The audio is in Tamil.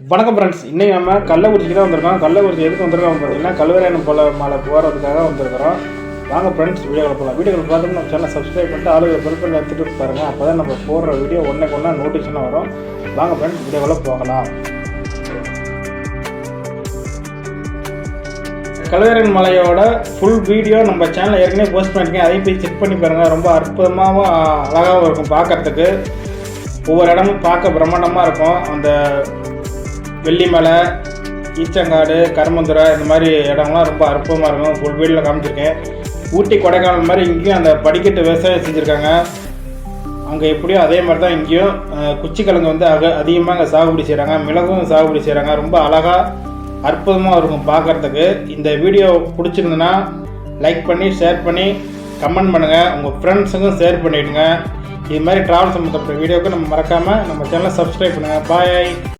வணக்கம் ஃப்ரெண்ட்ஸ் இன்னைக்கு நம்ம கள்ளக்குறிச்சிக்கு தான் வந்திருக்கோம். கள்ளக்குறிச்சி எதுக்கு வந்திருக்கோம் பார்த்தீங்கன்னா கல்வராயன் போல மலை போகிறதுக்காக வந்திருக்கிறோம். வாங்க ஃப்ரெண்ட்ஸ் வீடியோவில் போகலாம் வீடியோவில் பார்த்துட்டு நம்ம சேனல் சப்ஸ்கிரைப் பண்ணிட்டு ஆளுங்க பெல் பண்ணி எடுத்துகிட்டு பாருங்க. அப்போ தான் நம்ம போடுற வீடியோ ஒன்றுக்கு ஒன்றா நோட்டிஃபிகேஷன் வரும். வாங்க ஃப்ரெண்ட்ஸ் வீடியோவில் போகலாம். கல்வராயன் மலையோட ஃபுல் வீடியோ நம்ம சேனலில் ஏற்கனவே போஸ்ட் பண்ணியிருக்கேன் அதையும் போய் செக் பண்ணி பாருங்கள் ரொம்ப அற்புதமாகவும் அழகாகவும் இருக்கும் பார்க்குறதுக்கு. ஒவ்வொரு இடமும் பார்க்க பிரம்மாண்டமாக இருக்கும். அந்த வெள்ளிமலை ஈச்சங்காடு கருமந்துரை இந்த மாதிரி இடம்லாம் ரொம்ப அற்புதமாக இருக்கும். ஃபுல் வீடில் காமிச்சிருக்கேன். ஊட்டி கொடைக்கானல் மாதிரி இங்கேயும் அந்த படிக்கட்டு விவசாயம் செஞ்சுருக்காங்க. அங்கே எப்படியோ அதே மாதிரி தான் இங்கேயும் குச்சிக்கிழங்கு வந்து அக அதிகமாக அங்கே சாகுபடி செய்கிறாங்க மிளகும் சாகுபடி செய்கிறாங்க ரொம்ப அழகாக அற்புதமாக இருக்கும் பார்க்குறதுக்கு. இந்த வீடியோ பிடிச்சிருந்துன்னா லைக் பண்ணி ஷேர் பண்ணி கமெண்ட் பண்ணுங்கள் உங்கள் ஃப்ரெண்ட்ஸுக்கும் ஷேர் பண்ணிவிடுங்க இது மாதிரி ட்ராவல் சம்மந்தப்பட்ட வீடியோவுக்கு நம்ம மறக்காமல் நம்ம சேனலை சப்ஸ்கிரைப் பண்ணுங்கள் பாய்